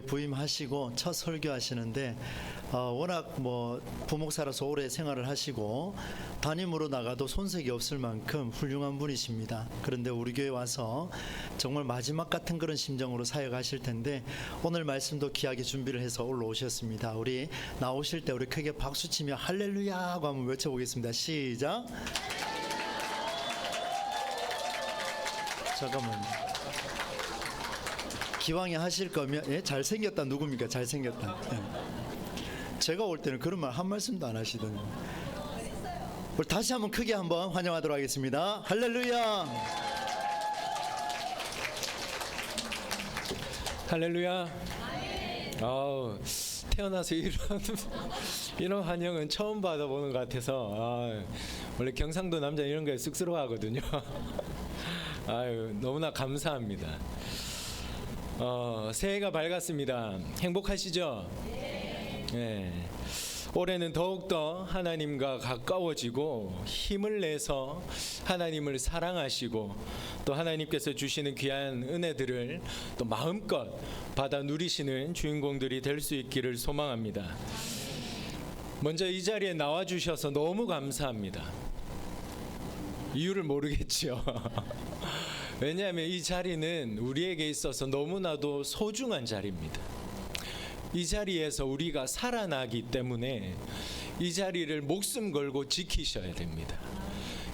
부임하시고 첫 설교하시는데 어, 워낙 뭐 부목사로서 오래 생활을 하시고 담임으로 나가도 손색이 없을 만큼 훌륭한 분이십니다. 그런데 우리 교회 와서 정말 마지막 같은 그런 심정으로 사역하실 텐데 오늘 말씀도 귀하게 준비를 해서 올라오셨습니다. 우리 나오실 때 우리 크게 박수 치며 할렐루야 하고 한번 외쳐보겠습니다. 시작. 잠깐만요. 기왕에 하실 거면 예? 잘생겼다 누굽니까 잘생겼다 예. 제가 올 때는 그런 말 한 말씀도 안 하시더니 우리 다시 한번 크게 한번 환영하도록 하겠습니다 할렐루야 할렐루야. 아우 태어나서 이런 이런 환영은 처음 받아보는 것 같아서 아, 원래 경상도 남자 이런 거에 쑥스러워하거든요. 아유 너무나 감사합니다. 어, 새해가 밝았습니다. 행복하시죠? 네. 올해는 더욱더 하나님과 가까워지고 힘을 내서 하나님을 사랑하시고 또 하나님께서 주시는 귀한 은혜들을 또 마음껏 받아 누리시는 주인공들이 될 수 있기를 소망합니다. 먼저 이 자리에 나와 주셔서 너무 감사합니다. 이유를 모르겠지요. 왜냐하면 이 자리는 우리에게 있어서 너무나도 소중한 자리입니다. 이 자리에서 우리가 살아나기 때문에 이 자리를 목숨 걸고 지키셔야 됩니다.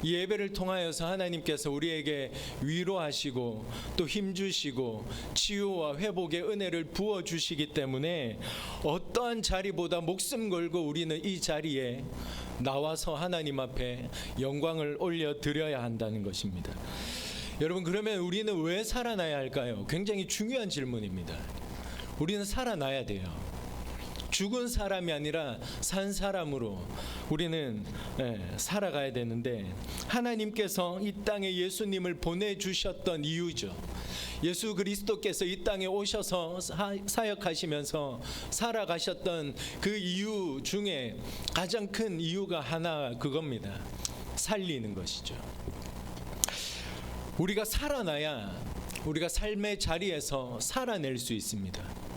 이 예배를 통하여서 하나님께서 우리에게 위로하시고 또 힘주시고 치유와 회복의 은혜를 부어 주시기 때문에 어떠한 자리보다 목숨 걸고 우리는 이 자리에 나와서 하나님 앞에 영광을 올려 드려야 한다는 것입니다. 여러분 그러면 우리는 왜 살아나야 할까요? 굉장히 중요한 질문입니다. 우리는 살아나야 돼요. 죽은 사람이 아니라 산 사람으로 우리는 예, 살아가야 되는데 하나님께서 이 땅에 예수님을 보내주셨던 이유죠. 예수 그리스도께서 이 땅에 오셔서 사, 사역하시면서 살아가셨던 그 이유 중에 가장 큰 이유가 하나 그겁니다. 살리는 것이죠. 우리가 살아나야 우리가 삶의 자리에서 살아낼 수 있습니다.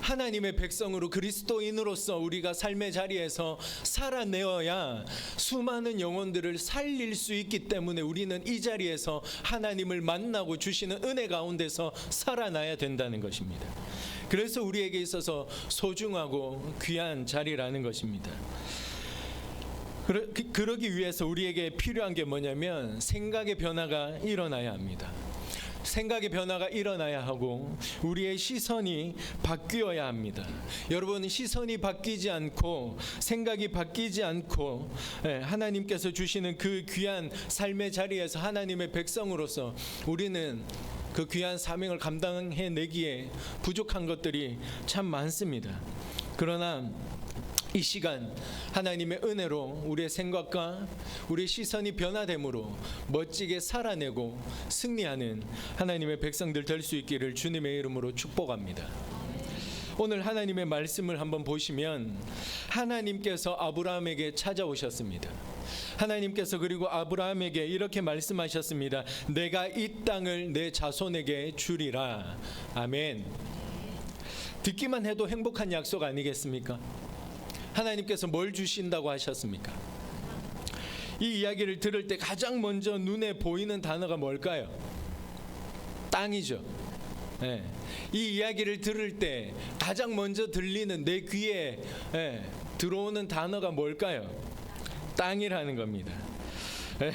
하나님의 백성으로 그리스도인으로서 우리가 삶의 자리에서 살아내어야 수많은 영혼들을 살릴 수 있기 때문에 우리는 이 자리에서 하나님을 만나고 주시는 은혜 가운데서 살아나야 된다는 것입니다. 그래서 우리에게 있어서 소중하고 귀한 자리라는 것입니다. 그러, 그- 그러기 위해서 우리에게 필요한 게 뭐냐면 생각의 변화가 일어나야 합니다. 생각의 변화가 일어나야 하고 우리의 시선이 바뀌어야 합니다. 여러분 시선이 바뀌지 않고 생각이 바뀌지 않고 예, 하나님께서 주시는 그 귀한 삶의 자리에서 하나님의 백성으로서 우리는 그 귀한 사명을 감당해 내기에 부족한 것들이 참 많습니다. 그러나 이 시간 하나님의 은혜로 우리의 생각과 우리의 시선이 변화됨으로 멋지게 살아내고 승리하는 하나님의 백성들 될 수 있기를 주님의 이름으로 축복합니다. 오늘 하나님의 말씀을 한번 보시면 하나님께서 아브라함에게 찾아오셨습니다. 하나님께서 그리고 아브라함에게 이렇게 말씀하셨습니다. 내가 이 땅을 내 자손에게 주리라. 아멘. 듣기만 해도 행복한 약속 아니겠습니까? 하나님께서 뭘 주신다고 하셨습니까? 이 이야기를 들을 때 가장 먼저 눈에 보이는 단어가 뭘까요? 땅이죠. 예. 이 이야기를 들을 때 가장 먼저 들리는 내 귀에 예, 들어오는 단어가 뭘까요? 땅이라는 겁니다. 예.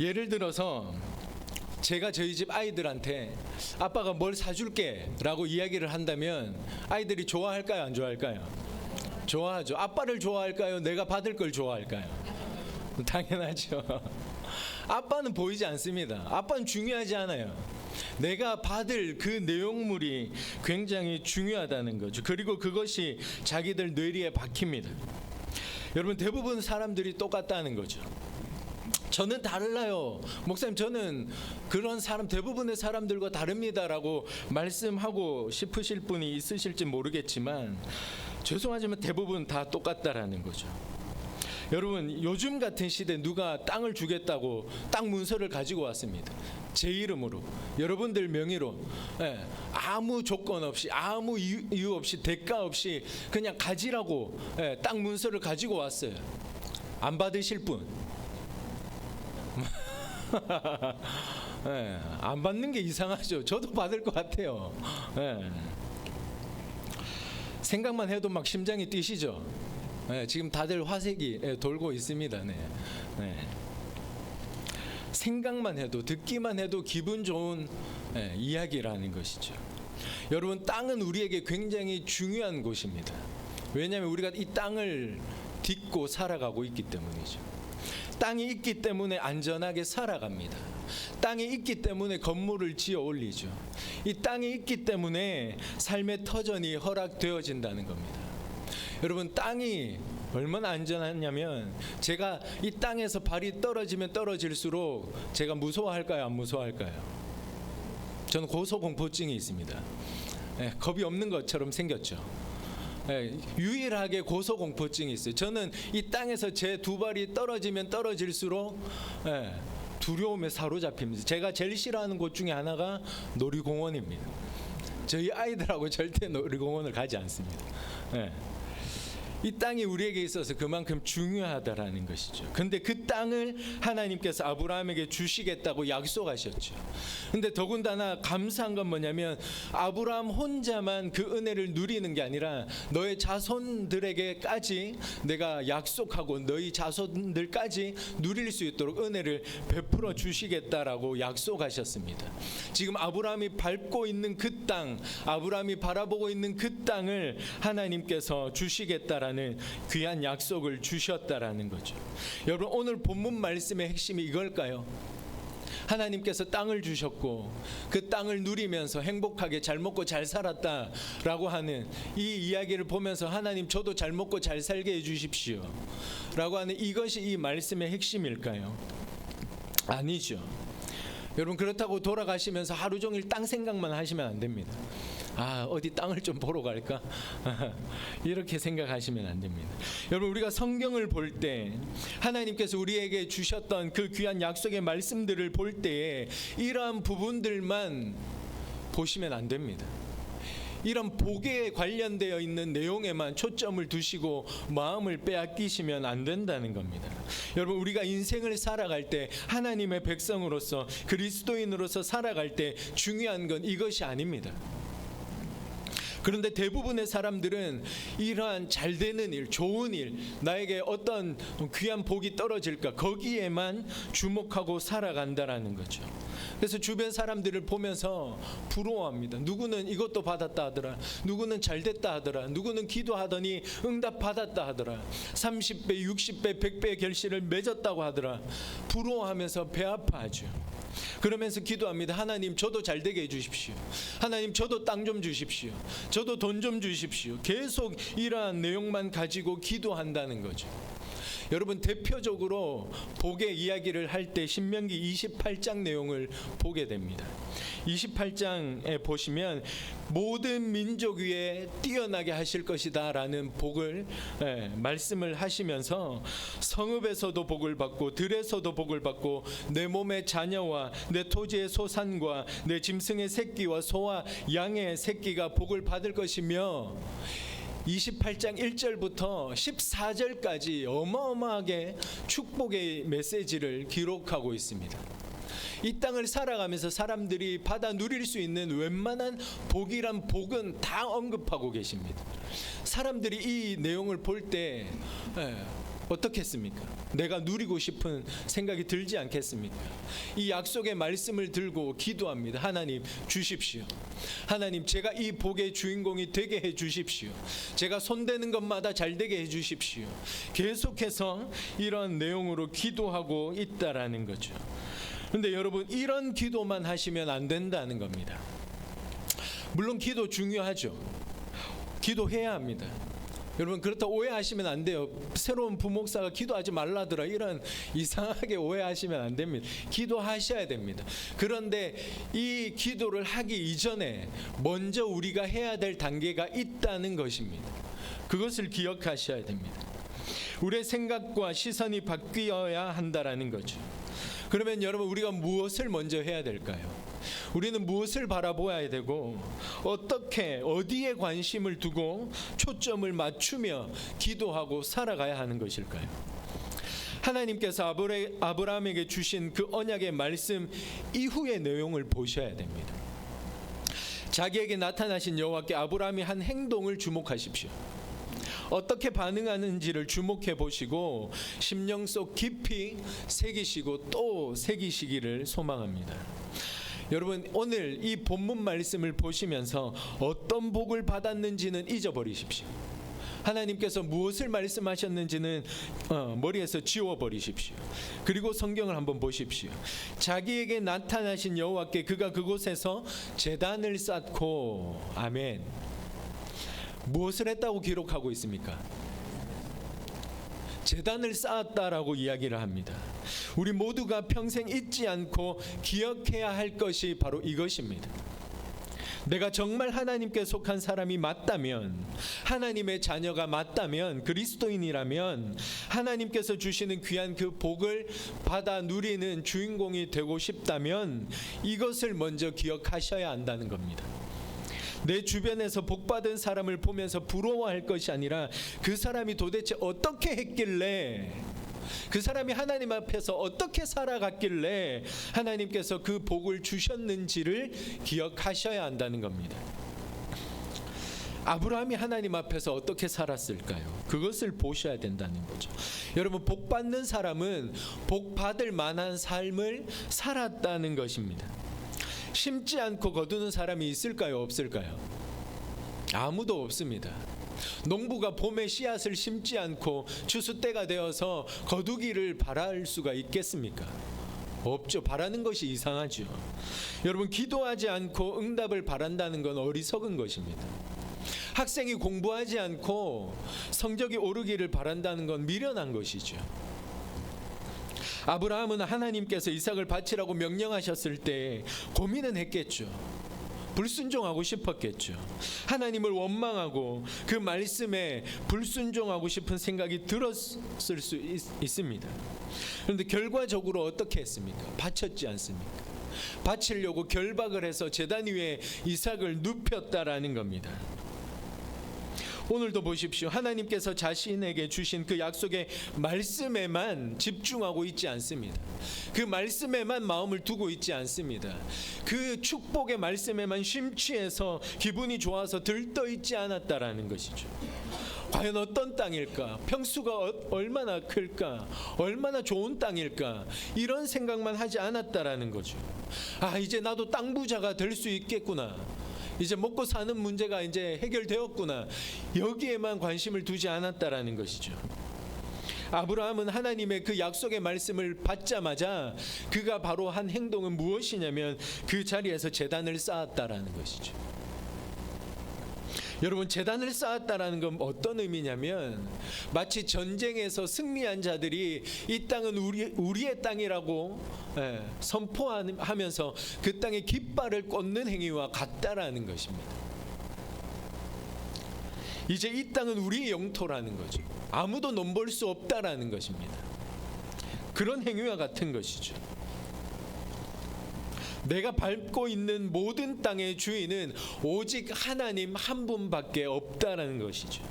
예를 들어서 제가 저희 집 아이들한테 아빠가 뭘 사줄게 라고 이야기를 한다면 아이들이 좋아할까요? 안 좋아할까요? 좋아하죠. 아빠를 좋아할까요? 내가 받을 걸 좋아할까요? 당연하죠. 아빠는 보이지 않습니다. 아빠는 중요하지 않아요. 내가 받을 그 내용물이 굉장히 중요하다는 거죠. 그리고 그것이 자기들 뇌리에 박힙니다. 여러분 대부분 사람들이 똑같다는 거죠 저는 달라요. 목사님 저는 그런 사람 대부분의 사람들과 다릅니다라고 말씀하고 싶으실 분이 있으실지 모르겠지만 죄송하지만 대부분 다 똑같다라는 거죠. 여러분 요즘 같은 시대 누가 땅을 주겠다고 땅 문서를 가지고 왔습니다. 제 이름으로 여러분들 명의로 예, 아무 조건 없이 아무 이유, 없이 대가 없이 그냥 가지라고 예, 땅 문서를 가지고 왔어요. 안 받으실 분? 예, 안 받는 게 이상하죠. 저도 받을 것 같아요. 예. 생각만 해도 막 심장이 뛰시죠. 예, 지금 다들 화색이 예, 돌고 있습니다. 네. 네. 생각만 해도 듣기만 해도 기분 좋은 예, 이야기라는 것이죠. 여러분 땅은 우리에게 굉장히 중요한 곳입니다. 왜냐하면 우리가 이 땅을 딛고 살아가고 있기 때문이죠. 땅이 있기 때문에 안전하게 살아갑니다. 땅이 있기 때문에 건물을 지어 올리죠. 이 땅이 있기 때문에 삶의 터전이 허락되어진다는 겁니다. 여러분 땅이 얼마나 안전하냐면 제가 이 땅에서 발이 떨어지면 떨어질수록 제가 무서워할까요 안 무서워할까요? 저는 고소공포증이 있습니다. 예, 겁이 없는 것처럼 생겼죠. 예, 유일하게 고소공포증이 있어요. 저는 이 땅에서 제 두 발이 떨어지면 떨어질수록 예, 두려움에 사로잡힙니다. 제가 제일 싫어하는 곳 중에 하나가 놀이공원입니다. 저희 아이들하고 절대 놀이공원을 가지 않습니다. 예. 이 땅이 우리에게 있어서 그만큼 중요하다라는 것이죠. 근데 그 땅을 하나님께서 아브라함에게 주시겠다고 약속하셨죠. 근데 더군다나 감사한 건 뭐냐면 아브라함 혼자만 그 은혜를 누리는 게 아니라 너의 자손들에게까지 내가 약속하고 너희 자손들까지 누릴 수 있도록 은혜를 베풀어 주시겠다라고 약속하셨습니다. 지금 아브라함이 밟고 있는 그 땅, 아브라함이 바라보고 있는 그 땅을 하나님께서 주시겠다라는 귀한 약속을 주셨다라는 거죠. 여러분 오늘 본문 말씀의 핵심이 이걸까요? 하나님께서 땅을 주셨고 그 땅을 누리면서 행복하게 잘 먹고 잘 살았다라고 하는 이 이야기를 보면서 하나님 저도 잘 먹고 잘 살게 해 주십시오. 라고 하는 이것이 이 말씀의 핵심일까요? 아니죠. 여러분 그렇다고 돌아가시면서 하루 종일 땅 생각만 하시면 안 됩니다. 아 어디 땅을 좀 보러 갈까 이렇게 생각하시면 안 됩니다. 여러분 우리가 성경을 볼 때 하나님께서 우리에게 주셨던 그 귀한 약속의 말씀들을 볼 때에 이러한 부분들만 보시면 안 됩니다. 이런 복에 관련되어 있는 내용에만 초점을 두시고 마음을 빼앗기시면 안 된다는 겁니다. 여러분 우리가 인생을 살아갈 때 하나님의 백성으로서 그리스도인으로서 살아갈 때 중요한 건 이것이 아닙니다. 그런데 대부분의 사람들은 이러한 잘 되는 일, 좋은 일, 나에게 어떤 귀한 복이 떨어질까 거기에만 주목하고 살아간다라는 거죠. 그래서 주변 사람들을 보면서 부러워합니다. 누구는 이것도 받았다 하더라. 누구는 잘 됐다 하더라. 누구는 기도하더니 응답 받았다 하더라. 30배, 60배, 100배 결실을 맺었다고 하더라. 부러워하면서 배 아파하죠. 그러면서 기도합니다. 하나님, 저도 잘 되게 해 주십시오. 하나님, 저도 땅 좀 주십시오. 저도 돈 좀 주십시오. 계속 이러한 내용만 가지고 기도한다는 거죠. 여러분 대표적으로 복의 이야기를 할 때 신명기 28장 내용을 보게 됩니다. 28장에 보시면 모든 민족 위에 뛰어나게 하실 것이다라는 복을 예, 말씀을 하시면서 성읍에서도 복을 받고 들에서도 복을 받고 내 몸의 자녀와 내 토지의 소산과 내 짐승의 새끼와 소와 양의 새끼가 복을 받을 것이며 28장 1절부터 14절까지 어마어마하게 축복의 메시지를 기록하고 있습니다. 이 땅을 살아가면서 사람들이 받아 누릴 수 있는 웬만한 복이란 복은 다 언급하고 계십니다. 사람들이 이 내용을 볼때 예, 어떻겠습니까? 내가 누리고 싶은 생각이 들지 않겠습니까? 이 약속의 말씀을 들고 기도합니다. 하나님 주십시오. 하나님 제가 이 복의 주인공이 되게 해 주십시오. 제가 손대는 것마다 잘 되게 해 주십시오. 계속해서 이런 내용으로 기도하고 있다라는 거죠. 근데 여러분 이런 기도만 하시면 안 된다는 겁니다. 물론 기도 중요하죠. 기도해야 합니다. 여러분 그렇다 오해하시면 안 돼요. 새로운 부목사가 기도하지 말라더라 이런 이상하게 오해하시면 안 됩니다. 기도하셔야 됩니다. 그런데 이 기도를 하기 이전에 먼저 우리가 해야 될 단계가 있다는 것입니다. 그것을 기억하셔야 됩니다. 우리의 생각과 시선이 바뀌어야 한다라는 거죠. 그러면 여러분 우리가 무엇을 먼저 해야 될까요? 우리는 무엇을 바라보아야 되고 어떻게 어디에 관심을 두고 초점을 맞추며 기도하고 살아가야 하는 것일까요? 하나님께서 아브레, 아브라함에게 주신 그 언약의 말씀 이후의 내용을 보셔야 됩니다. 자기에게 나타나신 여호와께 아브라함이 한 행동을 주목하십시오. 어떻게 반응하는지를 주목해 보시고 심령 속 깊이 새기시고 또 새기시기를 소망합니다. 여러분 오늘 이 본문 말씀을 보시면서 어떤 복을 받았는지는 잊어버리십시오. 하나님께서 무엇을 말씀하셨는지는 어, 머리에서 지워버리십시오. 그리고 성경을 한번 보십시오. 자기에게 나타나신 여호와께 그가 그곳에서 제단을 쌓고 아멘. 무엇을 했다고 기록하고 있습니까? 재단을 쌓았다라고 이야기를 합니다. 우리 모두가 평생 잊지 않고 기억해야 할 것이 바로 이것입니다. 내가 정말 하나님께 속한 사람이 맞다면, 하나님의 자녀가 맞다면, 그리스도인이라면, 하나님께서 주시는 귀한 그 복을 받아 누리는 주인공이 되고 싶다면, 이것을 먼저 기억하셔야 한다는 겁니다. 내 주변에서 복받은 사람을 보면서 부러워할 것이 아니라 그 사람이 도대체 어떻게 했길래 그 사람이 하나님 앞에서 어떻게 살아갔길래 하나님께서 그 복을 주셨는지를 기억하셔야 한다는 겁니다. 아브라함이 하나님 앞에서 어떻게 살았을까요? 그것을 보셔야 된다는 거죠. 여러분 복 받는 사람은 복 받을 만한 삶을 살았다는 것입니다. 심지 않고 거두는 사람이 있을까요? 없을까요? 아무도 없습니다. 농부가 봄에 씨앗을 심지 않고 추수 때가 되어서 거두기를 바랄 수가 있겠습니까? 없죠. 바라는 것이 이상하죠. 여러분 기도하지 않고 응답을 바란다는 건 어리석은 것입니다. 학생이 공부하지 않고 성적이 오르기를 바란다는 건 미련한 것이죠. 아브라함은 하나님께서 이삭을 바치라고 명령하셨을 때 고민은 했겠죠. 불순종하고 싶었겠죠. 하나님을 원망하고 그 말씀에 불순종하고 싶은 생각이 들었을 수 있, 있습니다. 그런데 결과적으로 어떻게 했습니까? 바쳤지 않습니까? 바치려고 결박을 해서 제단 위에 이삭을 눕혔다라는 겁니다. 오늘도 보십시오. 하나님께서 자신에게 주신 그 약속의 말씀에만 집중하고 있지 않습니다. 그 말씀에만 마음을 두고 있지 않습니다. 그 축복의 말씀에만 심취해서 기분이 좋아서 들떠 있지 않았다라는 것이죠. 과연 어떤 땅일까? 평수가 어- 얼마나 클까? 얼마나 좋은 땅일까? 이런 생각만 하지 않았다라는 거죠. 아, 이제 나도 땅 부자가 될 수 있겠구나. 이제 먹고 사는 문제가 이제 해결되었구나. 여기에만 관심을 두지 않았다라는 것이죠. 아브라함은 하나님의 그 약속의 말씀을 받자마자 그가 바로 한 행동은 무엇이냐면 그 자리에서 재단을 쌓았다라는 것이죠. 여러분 재단을 쌓았다라는 건 어떤 의미냐면 마치 전쟁에서 승리한 자들이 이 땅은 우리 우리의 땅이라고 예, 선포하면서 그 땅에 깃발을 꽂는 행위와 같다라는 것입니다. 이제 이 땅은 우리의 영토라는 거죠. 아무도 넘볼 수 없다라는 것입니다. 그런 행위와 같은 것이죠. 내가 밟고 있는 모든 땅의 주인은 오직 하나님 한 분밖에 없다라는 것이죠.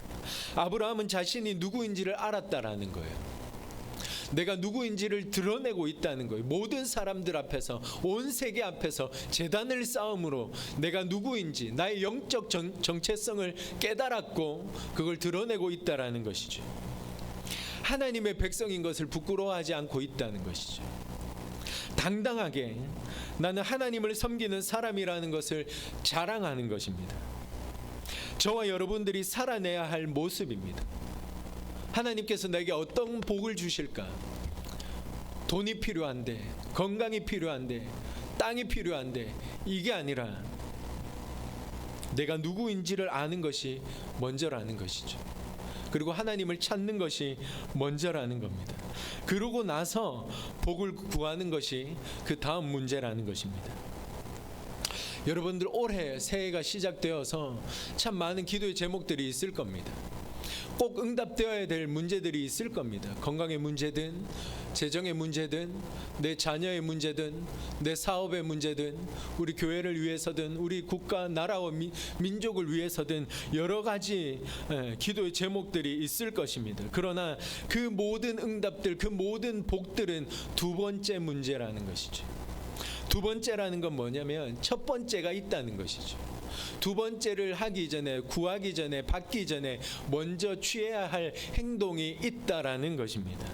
아브라함은 자신이 누구인지를 알았다라는 거예요. 내가 누구인지를 드러내고 있다는 거예요. 모든 사람들 앞에서 온 세계 앞에서 재단을 쌓음으로 내가 누구인지 나의 영적 정, 정체성을 깨달았고 그걸 드러내고 있다라는 것이죠. 하나님의 백성인 것을 부끄러워하지 않고 있다는 것이죠. 당당하게 나는 하나님을 섬기는 사람이라는 것을 자랑하는 것입니다. 저와 여러분들이 살아내야 할 모습입니다. 하나님께서 내게 어떤 복을 주실까? 돈이 필요한데, 건강이 필요한데, 땅이 필요한데, 이게 아니라 내가 누구인지를 아는 것이 먼저라는 것이죠. 그리고 하나님을 찾는 것이 먼저라는 겁니다. 그러고 나서 복을 구하는 것이 그 다음 문제라는 것입니다. 여러분들 올해 새해가 시작되어서 참 많은 기도의 제목들이 있을 겁니다. 꼭 응답되어야 될 문제들이 있을 겁니다. 건강의 문제든 재정의 문제든 내 자녀의 문제든 내 사업의 문제든 우리 교회를 위해서든 우리 국가 나라와 미- 민족을 위해서든 여러 가지 에, 기도의 제목들이 있을 것입니다. 그러나 그 모든 응답들 그 모든 복들은 두 번째 문제라는 것이죠. 두 번째라는 건 뭐냐면 첫 번째가 있다는 것이죠. 두 번째를 하기 전에 구하기 전에 받기 전에 먼저 취해야 할 행동이 있다라는 것입니다.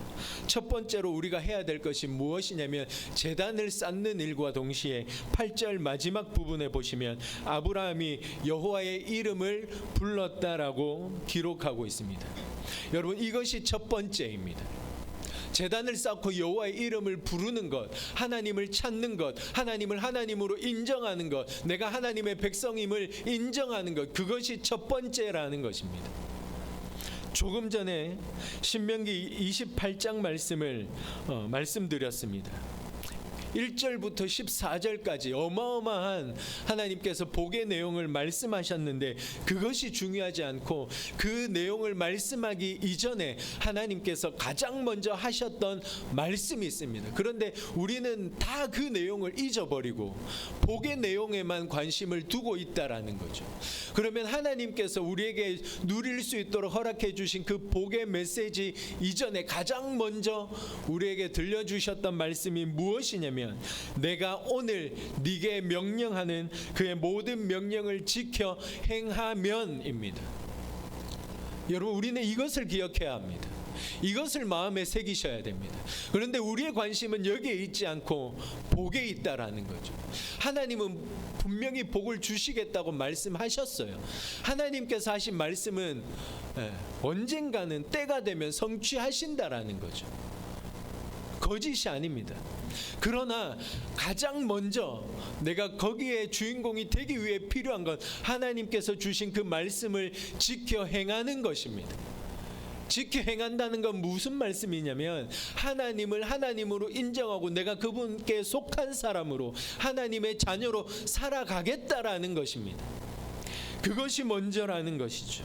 첫 번째로 우리가 해야 될 것이 무엇이냐면 재단을 쌓는 일과 동시에 8절 마지막 부분에 보시면 아브라함이 여호와의 이름을 불렀다라고 기록하고 있습니다. 여러분 이것이 첫 번째입니다. 재단을 쌓고 여호와의 이름을 부르는 것, 하나님을 찾는 것, 하나님을 하나님으로 인정하는 것, 내가 하나님의 백성임을 인정하는 것, 그것이 첫 번째라는 것입니다. 조금 전에 신명기 28장 말씀을 어, 말씀드렸습니다. 1절부터 14절까지 어마어마한 하나님께서 복의 내용을 말씀하셨는데 그것이 중요하지 않고 그 내용을 말씀하기 이전에 하나님께서 가장 먼저 하셨던 말씀이 있습니다. 그런데 우리는 다 그 내용을 잊어버리고 복의 내용에만 관심을 두고 있다라는 거죠. 그러면 하나님께서 우리에게 누릴 수 있도록 허락해 주신 그 복의 메시지 이전에 가장 먼저 우리에게 들려주셨던 말씀이 무엇이냐면 내가 오늘 네게 명령하는 그의 모든 명령을 지켜 행하면입니다. 여러분 우리는 이것을 기억해야 합니다. 이것을 마음에 새기셔야 됩니다. 그런데 우리의 관심은 여기에 있지 않고 복에 있다라는 거죠. 하나님은 분명히 복을 주시겠다고 말씀하셨어요. 하나님께서 하신 말씀은 예, 언젠가는 때가 되면 성취하신다라는 거죠. 거짓이 아닙니다. 그러나 가장 먼저 내가 거기에 주인공이 되기 위해 필요한 건 하나님께서 주신 그 말씀을 지켜 행하는 것입니다. 지켜 행한다는 건 무슨 말씀이냐면 하나님을 하나님으로 인정하고 내가 그분께 속한 사람으로 하나님의 자녀로 살아가겠다라는 것입니다. 그것이 먼저라는 것이죠.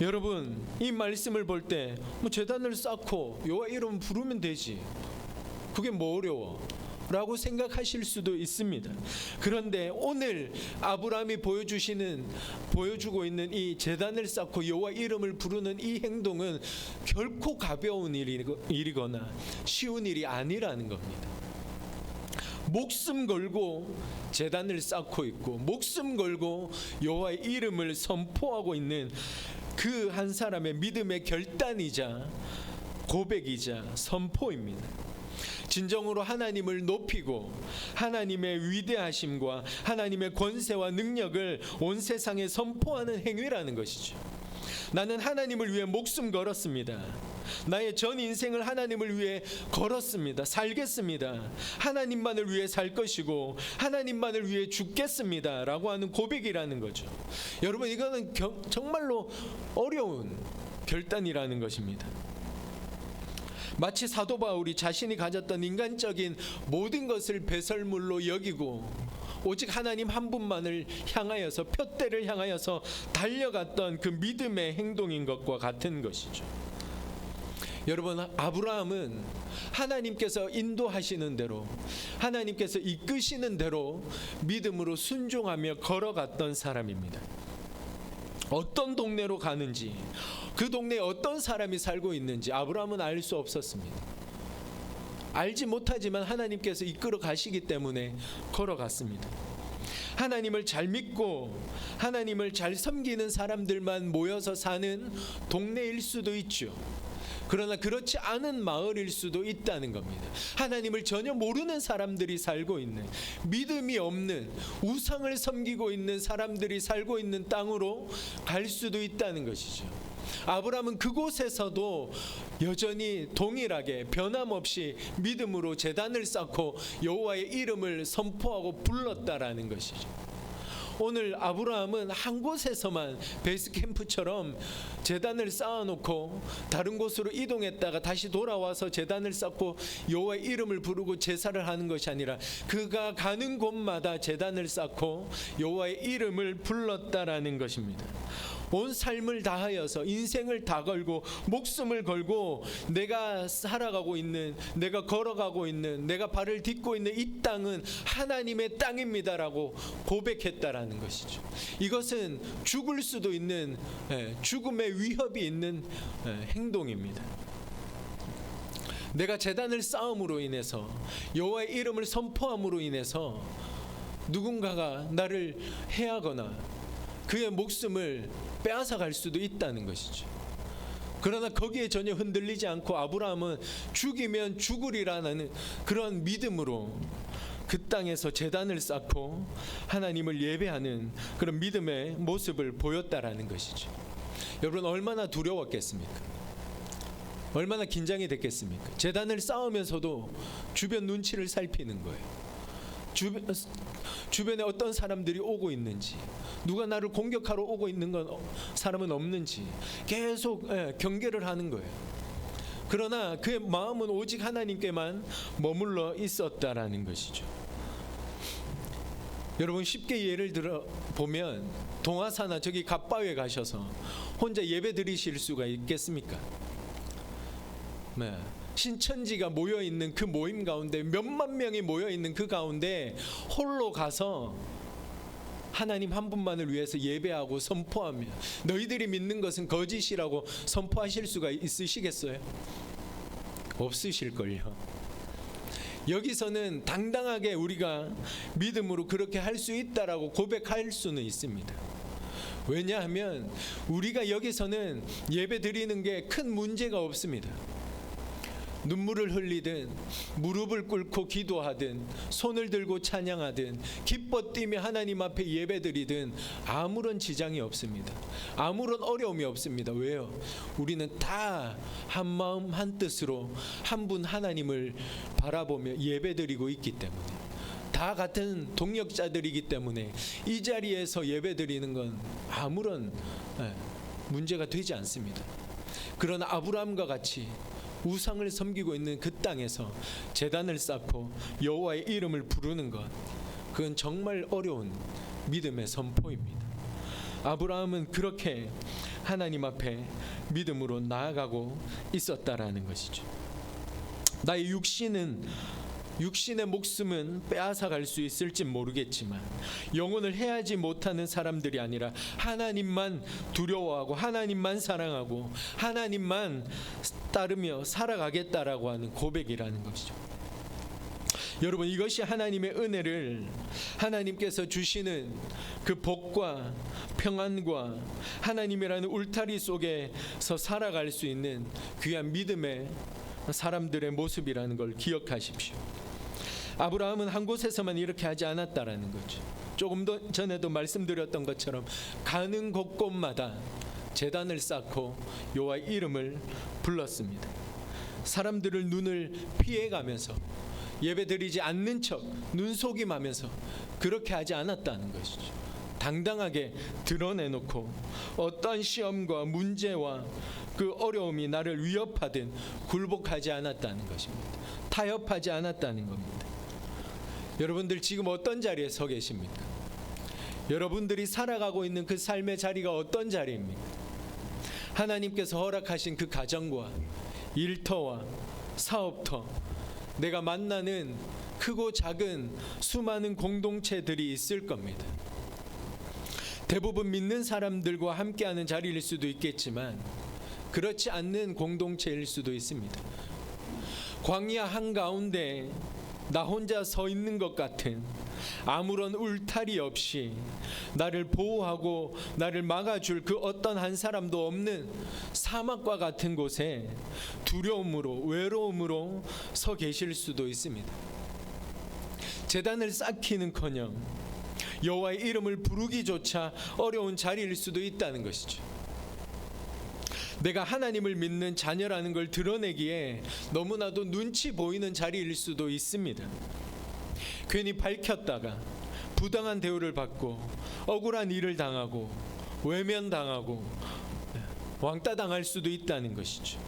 여러분 이 말씀을 볼 때 뭐 재단을 쌓고 여호와 이름 부르면 되지. 그게 뭐 어려워? 라고 생각하실 수도 있습니다. 그런데 오늘 아브라함이 보여주시는 보여주고 있는 이 재단을 쌓고 여호와 이름을 부르는 이 행동은 결코 가벼운 일이거- 일이거나 쉬운 일이 아니라는 겁니다. 목숨 걸고 재단을 쌓고 있고 목숨 걸고 여호와의 이름을 선포하고 있는 그 한 사람의 믿음의 결단이자 고백이자 선포입니다. 진정으로 하나님을 높이고 하나님의 위대하심과 하나님의 권세와 능력을 온 세상에 선포하는 행위라는 것이죠. 나는 하나님을 위해 목숨 걸었습니다. 나의 전 인생을 하나님을 위해 걸었습니다. 살겠습니다. 하나님만을 위해 살 것이고 하나님만을 위해 죽겠습니다. 라고 하는 고백이라는 거죠. 여러분 이거는 겨- 정말로 어려운 결단이라는 것입니다. 마치 사도 바울이 자신이 가졌던 인간적인 모든 것을 배설물로 여기고 오직 하나님 한 분만을 향하여서 표대를 향하여서 달려갔던 그 믿음의 행동인 것과 같은 것이죠. 여러분 아브라함은 하나님께서 인도하시는 대로 하나님께서 이끄시는 대로 믿음으로 순종하며 걸어갔던 사람입니다. 어떤 동네로 가는지 그 동네에 어떤 사람이 살고 있는지 아브라함은 알 수 없었습니다. 알지 못하지만 하나님께서 이끌어 가시기 때문에 걸어갔습니다. 하나님을 잘 믿고 하나님을 잘 섬기는 사람들만 모여서 사는 동네일 수도 있죠. 그러나 그렇지 않은 마을일 수도 있다는 겁니다. 하나님을 전혀 모르는 사람들이 살고 있는 믿음이 없는 우상을 섬기고 있는 사람들이 살고 있는 땅으로 갈 수도 있다는 것이죠. 아브라함은 그곳에서도 여전히 동일하게 변함없이 믿음으로 재단을 쌓고 여호와의 이름을 선포하고 불렀다라는 것이죠. 오늘 아브라함은 한 곳에서만 베이스 캠프처럼 재단을 쌓아놓고 다른 곳으로 이동했다가 다시 돌아와서 재단을 쌓고 여호와의 이름을 부르고 제사를 하는 것이 아니라 그가 가는 곳마다 재단을 쌓고 여호와의 이름을 불렀다라는 것입니다. 온 삶을 다하여서 인생을 다 걸고 목숨을 걸고 내가 살아가고 있는 내가 걸어가고 있는 내가 발을 딛고 있는 이 땅은 하나님의 땅입니다라고 고백했다라는 것이죠. 이것은 죽을 수도 있는 예, 죽음의 위협이 있는 예, 행동입니다. 내가 재단을 쌓음으로 인해서 여호와의 이름을 선포함으로 인해서 누군가가 나를 해하거나 그의 목숨을 빼앗아 갈 수도 있다는 것이죠. 그러나 거기에 전혀 흔들리지 않고 아브라함은 죽이면 죽으리라는 그런 믿음으로 그 땅에서 재단을 쌓고 하나님을 예배하는 그런 믿음의 모습을 보였다라는 것이죠. 여러분 얼마나 두려웠겠습니까? 얼마나 긴장이 됐겠습니까? 재단을 쌓으면서도 주변 눈치를 살피는 거예요. 주변, 주변에 어떤 사람들이 오고 있는지, 누가 나를 공격하러 오고 있는 건 어- 사람은 없는지 계속 예, 경계를 하는 거예요. 그러나 그의 마음은 오직 하나님께만 머물러 있었다라는 것이죠. 여러분 쉽게 예를 들어 보면 동화사나 저기 갓바위에 가셔서 혼자 예배 드리실 수가 있겠습니까? 네. 신천지가 모여 있는 그 모임 가운데 몇만 명이 모여 있는 그 가운데 홀로 가서 하나님 한 분만을 위해서 예배하고 선포하며 너희들이 믿는 것은 거짓이라고 선포하실 수가 있으시겠어요? 없으실걸요. 여기서는 당당하게 우리가 믿음으로 그렇게 할 수 있다라고 고백할 수는 있습니다. 왜냐하면 우리가 여기서는 예배 드리는 게 큰 문제가 없습니다. 눈물을 흘리든 무릎을 꿇고 기도하든 손을 들고 찬양하든 기뻐 뛰며 하나님 앞에 예배드리든 아무런 지장이 없습니다. 아무런 어려움이 없습니다. 왜요? 우리는 다 한 마음 한 뜻으로 한 분 하나님을 바라보며 예배드리고 있기 때문에 다 같은 동력자들이기 때문에 이 자리에서 예배드리는 건 아무런 예, 문제가 되지 않습니다. 그러나 아브라함과 같이 우상을 섬기고 있는 그 땅에서 재단을 쌓고 여호와의 이름을 부르는 것 그건 정말 어려운 믿음의 선포입니다. 아브라함은 그렇게 하나님 앞에 믿음으로 나아가고 있었다라는 것이죠. 나의 육신은 육신의 목숨은 빼앗아 갈 수 있을지 모르겠지만 영혼을 해하지 못하는 사람들이 아니라 하나님만 두려워하고 하나님만 사랑하고 하나님만 따르며 살아가겠다라고 하는 고백이라는 것이죠. 여러분 이것이 하나님의 은혜를 하나님께서 주시는 그 복과 평안과 하나님이라는 울타리 속에서 살아갈 수 있는 귀한 믿음의 사람들의 모습이라는 걸 기억하십시오. 아브라함은 한 곳에서만 이렇게 하지 않았다라는 거죠. 조금 더 전에도 말씀드렸던 것처럼 가는 곳곳마다 재단을 쌓고 여호와의 이름을 불렀습니다. 사람들을 눈을 피해가면서 예배드리지 않는 척 눈속임하면서 그렇게 하지 않았다는 것이죠. 당당하게 드러내놓고 어떠한 시험과 문제와 그 어려움이 나를 위협하든 굴복하지 않았다는 것입니다. 타협하지 않았다는 겁니다. 여러분들 지금 어떤 자리에 서 계십니까? 여러분들이 살아가고 있는 그 삶의 자리가 어떤 자리입니까? 하나님께서 허락하신 그 가정과 일터와 사업터 내가 만나는 크고 작은 수많은 공동체들이 있을 겁니다. 대부분 믿는 사람들과 함께하는 자리일 수도 있겠지만 그렇지 않는 공동체일 수도 있습니다. 광야 한가운데 나 혼자 서 있는 것 같은 아무런 울타리 없이 나를 보호하고 나를 막아줄 그 어떤 한 사람도 없는 사막과 같은 곳에 두려움으로 외로움으로 서 계실 수도 있습니다. 재단을 쌓기는커녕 여호와의 이름을 부르기조차 어려운 자리일 수도 있다는 것이죠. 내가 하나님을 믿는 자녀라는 걸 드러내기에 너무나도 눈치 보이는 자리일 수도 있습니다. 괜히 밝혔다가 부당한 대우를 받고 억울한 일을 당하고 외면당하고 왕따 당할 수도 있다는 것이죠.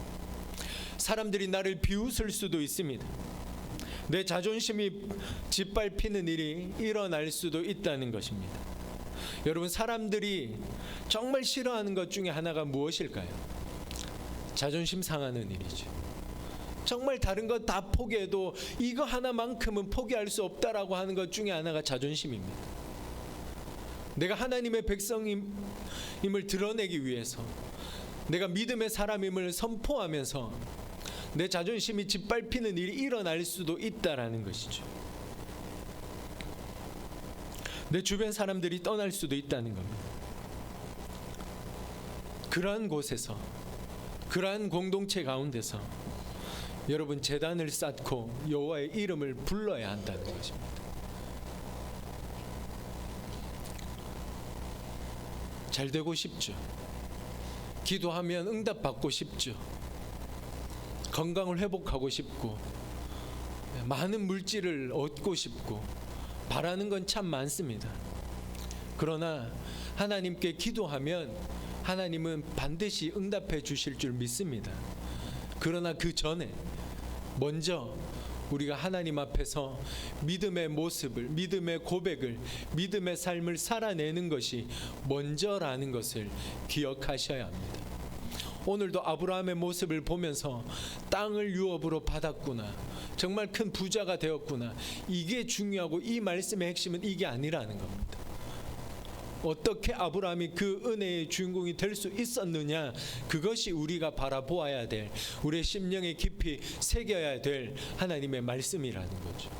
사람들이 나를 비웃을 수도 있습니다. 내 자존심이 짓밟히는 일이 일어날 수도 있다는 것입니다. 여러분 사람들이 정말 싫어하는 것 중에 하나가 무엇일까요? 자존심 상하는 일이죠. 정말 다른 것 다 포기해도 이거 하나만큼은 포기할 수 없다라고 하는 것 중에 하나가 자존심입니다. 내가 하나님의 백성임을 드러내기 위해서 내가 믿음의 사람임을 선포하면서 내 자존심이 짓밟히는 일이 일어날 수도 있다라는 것이죠. 내 주변 사람들이 떠날 수도 있다는 겁니다. 그러한 곳에서 그러한 공동체 가운데서 여러분 재단을 쌓고 여호와의 이름을 불러야 한다는 것입니다. 잘 되고 싶죠. 기도하면 응답 받고 싶죠. 건강을 회복하고 싶고 많은 물질을 얻고 싶고 바라는 건 참 많습니다. 그러나 하나님께 기도하면 하나님은 반드시 응답해 주실 줄 믿습니다. 그러나 그 전에 먼저 우리가 하나님 앞에서 믿음의 모습을, 믿음의 고백을, 믿음의 삶을 살아내는 것이 먼저라는 것을 기억하셔야 합니다. 오늘도 아브라함의 모습을 보면서 땅을 유업으로 받았구나. 정말 큰 부자가 되었구나. 이게 중요하고 이 말씀의 핵심은 이게 아니라는 겁니다. 어떻게 아브라함이 그 은혜의 주인공이 될 수 있었느냐 그것이 우리가 바라보아야 될 우리의 심령에 깊이 새겨야 될 하나님의 말씀이라는 거죠.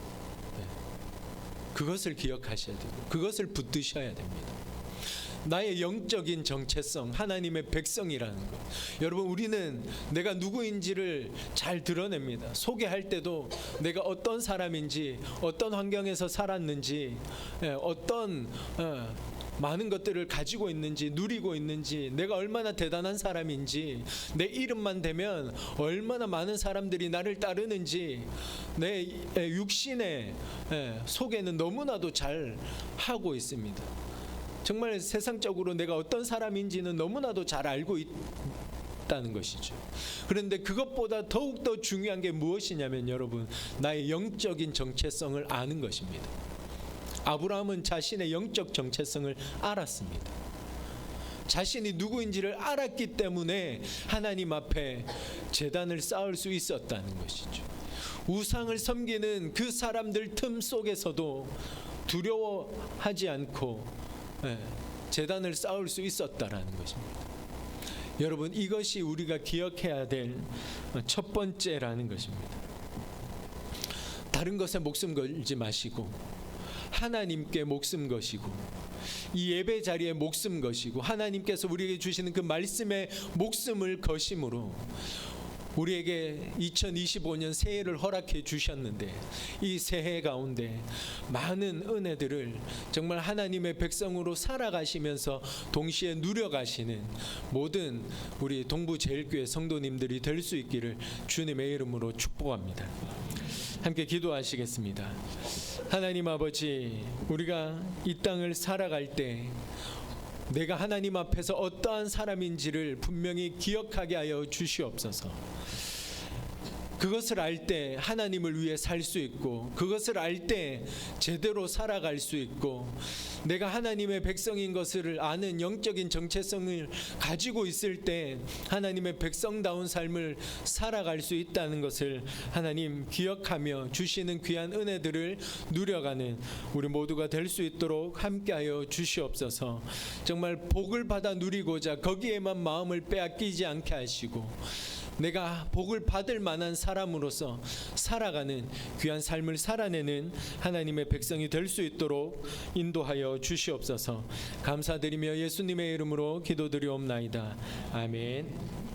네. 그것을 기억하셔야 되고 그것을 붙드셔야 됩니다. 나의 영적인 정체성, 하나님의 백성이라는 것. 여러분, 우리는 내가 누구인지를 잘 드러냅니다. 소개할 때도 내가 어떤 사람인지, 어떤 환경에서 살았는지, 예, 어떤 어, 많은 것들을 가지고 있는지, 누리고 있는지, 내가 얼마나 대단한 사람인지, 내 이름만 되면 얼마나 많은 사람들이 나를 따르는지, 내 예, 육신의 예, 소개는 너무나도 잘 하고 있습니다. 정말 세상적으로 내가 어떤 사람인지는 너무나도 잘 알고 있다는 것이죠. 그런데 그것보다 더욱더 중요한 게 무엇이냐면 여러분, 나의 영적인 정체성을 아는 것입니다. 아브라함은 자신의 영적 정체성을 알았습니다. 자신이 누구인지를 알았기 때문에 하나님 앞에 재단을 쌓을 수 있었다는 것이죠. 우상을 섬기는 그 사람들 틈 속에서도 두려워하지 않고 예, 재단을 쌓을 수 있었다라는 것입니다. 여러분 이것이 우리가 기억해야 될 첫 번째라는 것입니다. 다른 것에 목숨 걸지 마시고 하나님께 목숨 것이고 이 예배 자리에 목숨 것이고 하나님께서 우리에게 주시는 그 말씀에 목숨을 거심으로 우리에게 2025년 새해를 허락해 주셨는데 이 새해 가운데 많은 은혜들을 정말 하나님의 백성으로 살아가시면서 동시에 누려가시는 모든 우리 동부 제일교회 성도님들이 될 수 있기를 주님의 이름으로 축복합니다. 함께 기도하시겠습니다. 하나님 아버지, 우리가 이 땅을 살아갈 때 내가 하나님 앞에서 어떠한 사람인지를 분명히 기억하게 하여 주시옵소서. 그것을 알 때 하나님을 위해 살 수 있고 그것을 알 때 제대로 살아갈 수 있고 내가 하나님의 백성인 것을 아는 영적인 정체성을 가지고 있을 때 하나님의 백성다운 삶을 살아갈 수 있다는 것을 하나님 기억하며 주시는 귀한 은혜들을 누려가는 우리 모두가 될 수 있도록 함께하여 주시옵소서. 정말 복을 받아 누리고자 거기에만 마음을 빼앗기지 않게 하시고 내가 복을 받을 만한 사람으로서 살아가는 귀한 삶을 살아내는 하나님의 백성이 될 수 있도록 인도하여 주시옵소서. 감사드리며 예수님의 이름으로 기도드리옵나이다. 아멘.